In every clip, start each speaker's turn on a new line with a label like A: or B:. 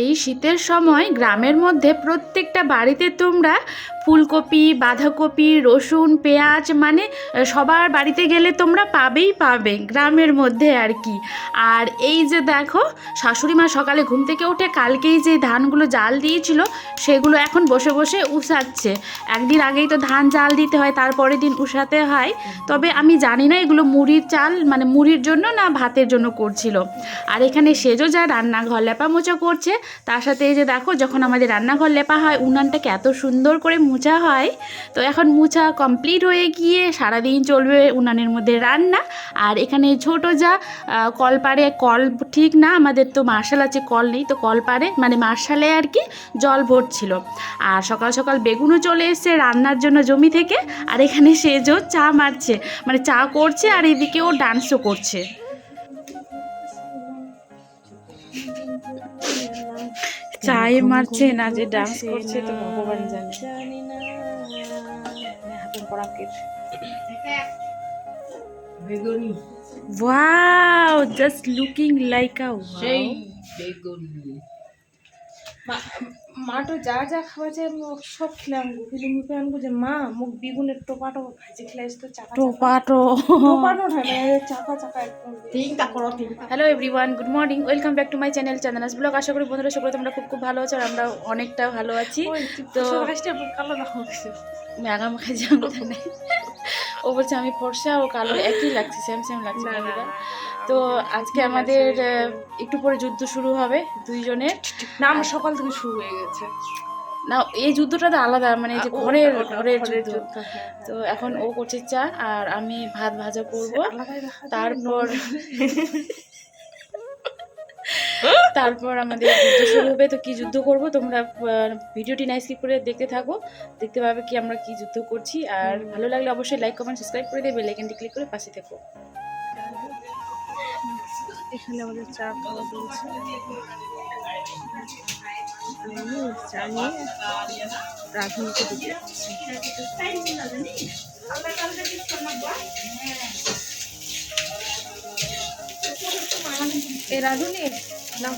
A: এই শীতের সময় গ্রামের মধ্যে প্রত্যেকটা বাড়িতে তোমরা ফুলকপি, বাঁধাকপি, রসুন, পেঁয়াজ মানে সবার বাড়িতে গেলে তোমরা পাবেই পাবে গ্রামের মধ্যে আর কি। আর এই যে দেখো, শাশুড়ি মা সকালে ঘুম থেকে উঠে কালকেই যে ধানগুলো জাল দিয়েছিল, সেগুলো এখন বসে বসে উষাচ্ছে। একদিন আগেই তো ধান জাল দিতে হয়, তারপরের দিন উষাতে হয়। তবে আমি জানি না এগুলো মুড়ির চাল মানে মুড়ির জন্য না ভাতের জন্য করছিল। আর এখানে সেজো যা রান্নাঘর লেপা মোচা করছে তার সাথে এই যে দেখো, যখন আমাদের রান্নাঘর লেপা হয়, উনানটাকে এত সুন্দর করে মুছা হয়, তো এখন মুছা কমপ্লিট হয়ে গিয়ে সারাদিন চলবে উনানের মধ্যে রান্না। আর এখানে ছোট যা কল পারে কল ঠিক না, আমাদের তো মার্শাল আছে, কল নেই, তো কল পারে মানে মার্শালে আর কি জল ভরছিল। আর সকাল সকাল বেগুনও চলে এসছে রান্নার জন্য জমি থেকে, আর এখানে সেজো চা মারছে মানে চা করছে, আর এদিকে ও ডান্সও করছে। চায়ে মারছে না যে ডান্স করছে তো ভগবান জানে।
B: Wow, just হাতের like a
A: wow. Just looking like a
B: সেই বেগুনি মা তো যা যা খাওয়া যায় আমি সব খেলাম গো কিন্তু মুখে আনব যে মা মুখ বেগুনের টোপাটো ভাজি খেলাইছ তো চাকা
A: টোপাটো।
B: মানে চাকা চাকা একদম। তিনটা করো তিনটা।
A: Hello everyone good morning welcome back to my channel চ্যানেলাস vlog আশা করি বন্ধুরা সকলে তোমরা খুব খুব ভালো আছো আর আমরা অনেকটা ভালো আছি। তো
B: কালো না হোক
A: মেগা মাখা যাব ও বলছে আমি ফর্সা ও কালো একই লাগছে সেম সেম লাগছে। তো আজকে আমাদের একটু পরে যুদ্ধ শুরু হবে দুইজনের
B: নাম সকাল থেকে শুরু হয়ে গেছে
A: না এই যুদ্ধটা তো আলাদা মানে এই যে ঘরের ঘরের যুদ্ধ
B: যুদ্ধ, হ্যাঁ।
A: তো এখন ও করছে চা আর আমি ভাত ভাজা করব তারপর। তারপর আমাদের যুদ্ধ শুরু হবে তো কি যুদ্ধ করব তোমরা ভিডিওটি না স্কিপ করে দেখতে থাকো দেখতে পাবে কি আমরা কি যুদ্ধ করছি আর ভালো লাগলে অবশ্যই লাইক কমেন্ট সাবস্ক্রাইব করে দেবে বেলাইকনটি ক্লিক করে পাশে থেকো।
B: এখানে আমাদের চা খাওয়া চলছে চা নিয়ে দিতে এ রাঁধুনি নাও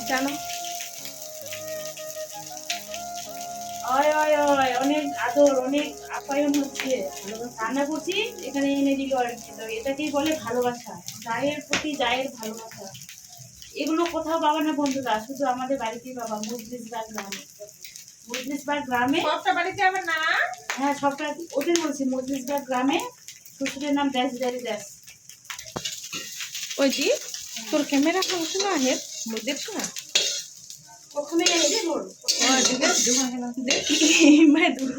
A: অয় অয় অনেক আদর অনেক আপ্যায়ন হচ্ছে। রান্না করছি এখানে এনে দিল আর কি। তো এটাকেই বলে ভালোবাসা জায়ের প্রতি জায়ের ভালোবাসা। এগুলো কোথাও পাবা না বন্ধুরা শুধু আমাদের বাড়িতেই পাবা মুজলিসবাগ গ্রামে। মুজলিসবাগ গ্রামে
B: সবটা বাড়িতে আমার না।
A: হ্যাঁ সবটা ওটাই বলছি মুজলিসবাগ গ্রামে শ্বশুরের নাম ড্যাশ ড্যারি ড্যাশ
B: ওই তোর ক্যামেরা হচ্ছে না হে দেখছো না
A: প্রথমে এই যে বল
B: দেখি मैं दूर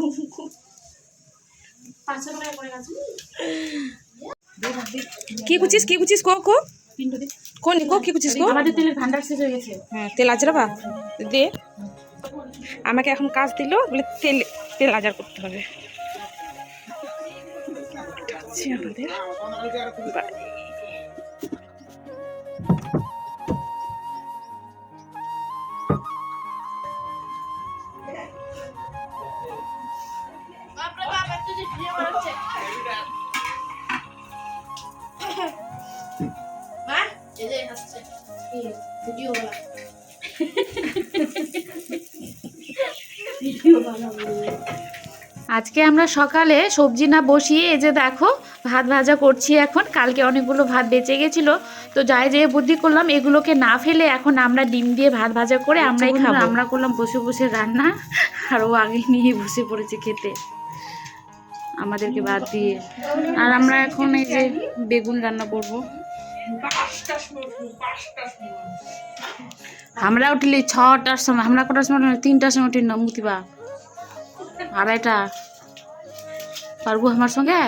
A: পাঁচশো টাকা করে গেছে
B: কি কুচিস কি কুচিস কো কো
A: তিনটে দে।
B: কোন কো কি কুচিস কো
A: আমাদের তেলের ভান্ডার শেষ হয়ে গেছে
B: হ্যাঁ তেল আজরাবা দে আমাকে এখন কাজ দিল বলে তেল তেল আজার করতে হবে এটা হচ্ছে আমাদের
A: আজকে আমরা সকালে সবজি না বসিয়ে এই যে দেখো ভাত ভাজা করছি এখন। কালকে অনেকগুলো ভাত বেঁচে গেছিল। তো যাই যেয়ে বুদ্ধি করলাম এগুলোকে না ফেলে এখন আমরা ডিম দিয়ে ভাত ভাজা করে আমরাই খাব। আমরা করলাম বসে বসে রান্না আর ও আগে নিয়ে বসে পড়েছে খেতে। আমাদেরকে ভাত দিয়ে। আর আমরা এখন এই যে বেগুন রান্না করব। আমরা উঠলি ছটার সময় আমরা কটার সময় তিনটার সময় উঠি না মুতিবা আড়াইটা। পারব আমার সঙ্গে?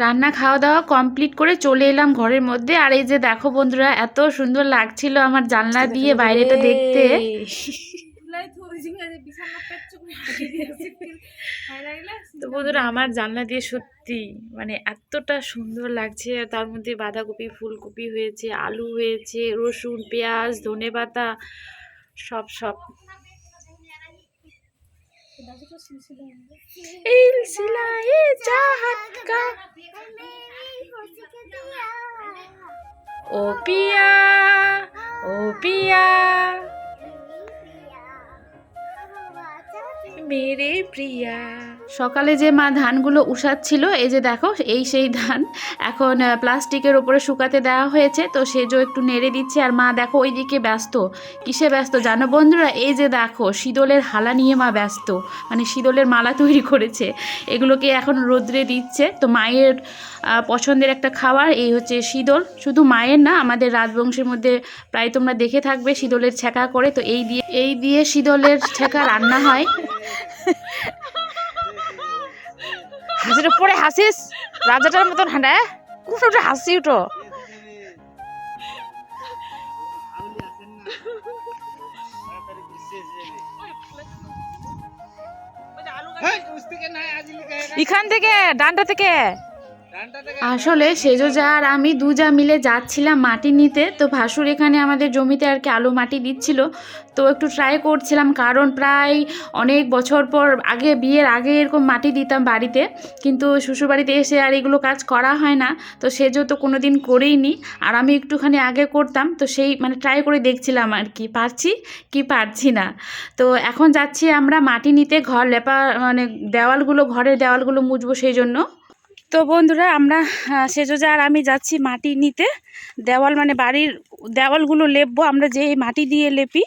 A: রান্না খাওয়া দাওয়া কমপ্লিট করে চলে এলাম ঘরের মধ্যে। আর এই যে দেখো বন্ধুরা এত সুন্দর লাগছিল আমার জানলা দিয়ে বাইরেটা দেখতে। তো বন্ধুরা আমার জানলা দিয়ে সত্যি মানে এতটা সুন্দর লাগছে। তার মধ্যে বাঁধাকপি ফুলকপি হয়েছে আলু হয়েছে রসুন পেঁয়াজ ধনে পাতা সব সব। ও পিয়া ও পিয়া। মেরে প্রিয়া। সকালে যে মা ধানগুলো উষাচ্ছিল, এই যে দেখো, এই সেই ধান এখন প্লাস্টিকের ওপরে শুকাতে দেওয়া হয়েছে, তো সেজো একটু নেড়ে দিচ্ছে। আর মা দেখো ওইদিকে ব্যস্ত। কিসে ব্যস্ত জানো বন্ধুরা? এই যে দেখো, শীতলের হালা নিয়ে মা ব্যস্ত। মানে শীতলের মালা তৈরি করেছে। এগুলোকে এখন রোদ্রে দিচ্ছে। তো মায়ের পছন্দের একটা খাবার, এই হচ্ছে শীতল। শুধু মায়ের না, আমাদের রাজবংশের মধ্যে প্রায় তোমরা দেখে থাকবে, শীতলের ছেঁকা করে। তো এই দিয়ে এই দিয়ে শীতলের ছেঁকা রান্না হয়।
C: হাসির উপরে হাসিস? রাজাটার মতন হাঁটা উঠো উঠো হাসি উঠো এখান থেকে ডান্ডা থেকে।
A: আসলে সেজো যা আর আমি দু যা মিলে যাচ্ছিলাম মাটি নিতে, তো ভাসুর এখানে আমাদের জমিতে আর কি আলু মাটি দিচ্ছিল। তো একটু ট্রাই করছিলাম, কারণ প্রায় অনেক বছর পর আগে, বিয়ের আগে এরকম মাটি দিতাম বাড়িতে। কিন্তু শ্বশুরবাড়িতে এসে আর এগুলো কাজ করা হয় না, তো সেজো তো কোনো দিন করেই নি আর আমি একটুখানি আগে করতাম, তো সেই মানে ট্রাই করে দেখছিলাম আর কি, পারছি কি পারছি না। তো এখন যাচ্ছি আমরা মাটি নিতে, ঘর লেপা মানে দেওয়ালগুলো, ঘরের দেওয়ালগুলো মুছবো সেই জন্য। তো বন্ধুরা, আমরা সেজোজা আর আমি যাচ্ছি মাটি নিতে। দেওয়াল মানে বাড়ির, দেওয়ালগুলো লেপবো, আমরা যে মাটি দিয়ে লেপি।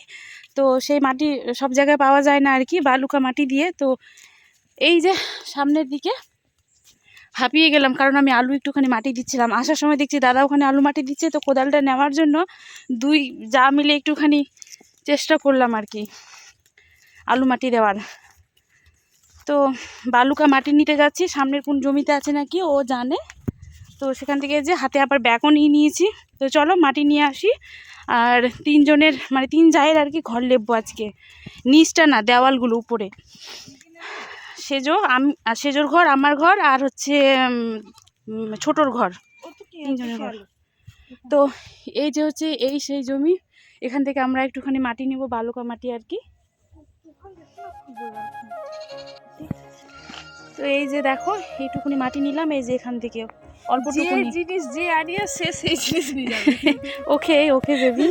A: তো সেই মাটি সব জায়গায় পাওয়া যায় না আর কি, বালুকা মাটি দিয়ে। তো এই যে সামনের দিকে হাঁপিয়ে গেলাম, কারণ আমি আলু একটুখানি মাটি দিচ্ছিলাম। আসার সময় দেখছি দাদা ওখানে আলু মাটি দিচ্ছে, তো কোদালটা নেওয়ার জন্য দুই, যা মিলে একটুখানি চেষ্টা করলাম আর কি, আলু মাটি দেওয়ার। তো বালুকা মাটি নিতে যাচ্ছি, সামনের কোন জমিতে আছে নাকি ও জানে। তো সেখান থেকে যে হাতে আবার ব্যাগও নিয়ে নিয়েছি। তো চলো মাটি নিয়ে আসি। আর তিনজনের মানে তিন জায়ের আর কি ঘর লেপবো আজকে। নিচটা না, দেওয়ালগুলো উপরে। সেজো, আমি সেজোর ঘর, আমার ঘর আর হচ্ছে ছোটোর ঘর। তিনজনের ঘর। তো এই যে হচ্ছে এই সেই জমি। এখান থেকে আমরা একটুখানি মাটি নেব, বালুকা মাটি আর কি। তো এই যে দেখো এইটুকুনি মাটি নিলাম এই যে এখান থেকে অল্পটুকুনি
B: জিনিস যে আনিয়ে সে সেই জিনিস নিয়ে যাবে।
A: ওকে ওকে বেবি।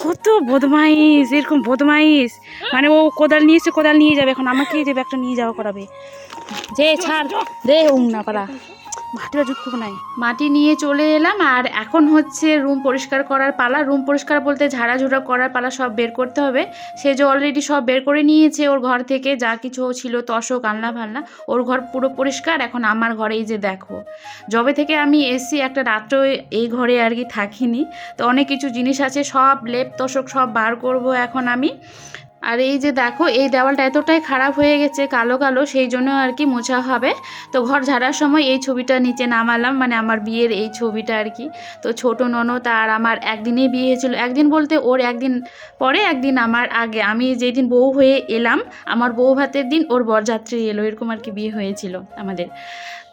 A: কত বদমাইশ এরকম বদমাইশ। মানে ও কোদাল নিয়েছে কোদাল নিয়ে যাবে এখন আমাকেই দেবে একটা নিয়ে যাওয়া করাবে। যে ছাড় রে উম না পারা মাটিটা যুক্ত নাই। মাটি নিয়ে চলে এলাম আর এখন হচ্ছে রুম পরিষ্কার করার পালা। রুম পরিষ্কার বলতে ঝাড়াঝুড়া করার পালা সব বের করতে হবে। সে যে অলরেডি সব বের করে নিয়েছে ওর ঘর থেকে, যা কিছু ছিল তশক আলনা ফালনা, ওর ঘর পুরো পরিষ্কার। এখন আমার ঘরেই যে দেখো, যবে থেকে আমি এসছি একটা রাত্র এই ঘরে আর কি থাকিনি। তো অনেক কিছু জিনিস আছে, সব লেপ তোষক সব বার করব এখন আমি। আর এই যে দেখো, এই দেওয়ালটা এতটাই খারাপ হয়ে গেছে কালো কালো, সেই জন্য আর কি মোছা হবে। তো ঘর ঝাড়ার সময় এই ছবিটা নিচে নামালাম মানে আমার বিয়ের এই ছবিটা আর কি। তো ছোট ননদ আর আমার একদিনেই বিয়ে হয়েছিল। একদিন বলতে ওর একদিন পরে, একদিন আমার আগে। আমি যেদিন বউ হয়ে এলাম, আমার বউ ভাতের দিন ওর বরযাত্রী এলো, এরকম আর কি বিয়ে হয়েছিল আমাদের।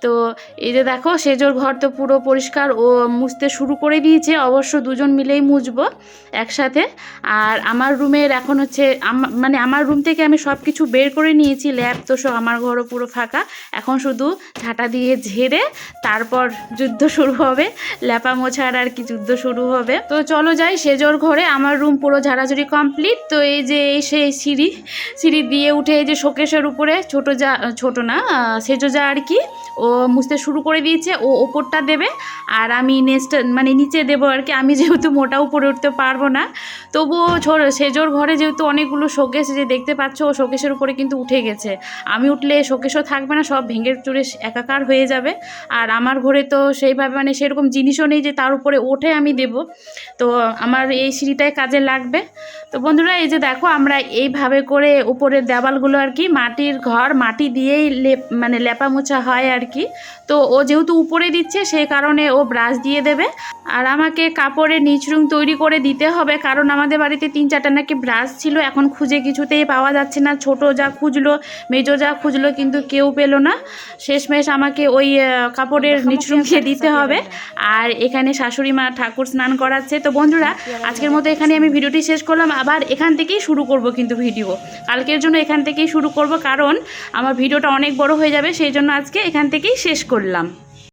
A: তো এই যে দেখো, সেজোর ঘর তো পুরো পরিষ্কার, ও মুছতে শুরু করে দিয়েছে। অবশ্য দুজন মিলেই মুছবো একসাথে। আর আমার রুমের এখন হচ্ছে আম- মানে আমার রুম থেকে আমি সব কিছু বের করে নিয়েছি ল্যাব তো সব আমার ঘরও পুরো ফাঁকা। এখন শুধু ঝাঁটা দিয়ে ঝেড়ে তারপর যুদ্ধ শুরু হবে। ল্যাপা মোছার আর কি যুদ্ধ শুরু হবে। তো চলো যাই সেজোর ঘরে, আমার রুম পুরো ঝাড়াঝুড়ি কমপ্লিট তো এই যে এই সেই সিঁড়ি সিঁড়ি দিয়ে উঠে এই যে শোকেশের উপরে, ছোট যা, ছোট না সেজো যা আর কি, ও মুছতে শুরু করে দিয়েছে, ও ওপরটা দেবে। আর আমি নেক্সট মানে নিচে দেবো আর কি, আমি যেহেতু মোটা উপরে উঠতে পারব না, তবুও সেজোর ঘরে যেহেতু অনেকগুলো শোকেস যে দেখতে পাচ্ছ, ও শোকেশের উপরে কিন্তু উঠে গেছে। আমি উঠলে শোকেশও থাকবে না, সব ভেঙে চুরে একাকার হয়ে যাবে। আর আমার ঘরে তো সেইভাবে মানে সেরকম জিনিসও নেই যে তার উপরে ওঠে আমি দেব। তো আমার এই সিঁড়িটাই কাজে লাগবে। তো বন্ধুরা, এই যে দেখো, আমরা এইভাবে করে উপরের দেওয়ালগুলো আর কি মাটির ঘর, মাটি দিয়েই লেপ মানে লেপা মোছা হয় আর কি। তো ও যেহেতু উপরে দিচ্ছে সেই কারণে ও ব্রাশ দিয়ে দেবে। আর আমাকে কাপড়ের নিচরুম তৈরি করে দিতে হবে, কারণ আমাদের বাড়িতে তিন চারটা নাকি ব্রাশ ছিল, এখন খুঁজে কিছুতেই পাওয়া যাচ্ছে না। ছোট যা খুঁজলো মেজো যা খুঁজলো কিন্তু কেউ পেল না। শেষমেশ আমাকে ওই কাপড়ের নিচরুম দিয়ে দিতে হবে। আর এখানে শাশুড়ি মা ঠাকুর স্নান করাচ্ছে। তো বন্ধুরা আজকের মতো এখানে আমি ভিডিওটি শেষ করলাম। আবার এখান থেকেই শুরু করব কিন্তু ভিডিও। কালকের জন্য এখান থেকেই শুরু করব। কারণ আমার ভিডিওটা অনেক বড় হয়ে যাবে সেই জন্য আজকে এখান থেকেই শেষ করলাম।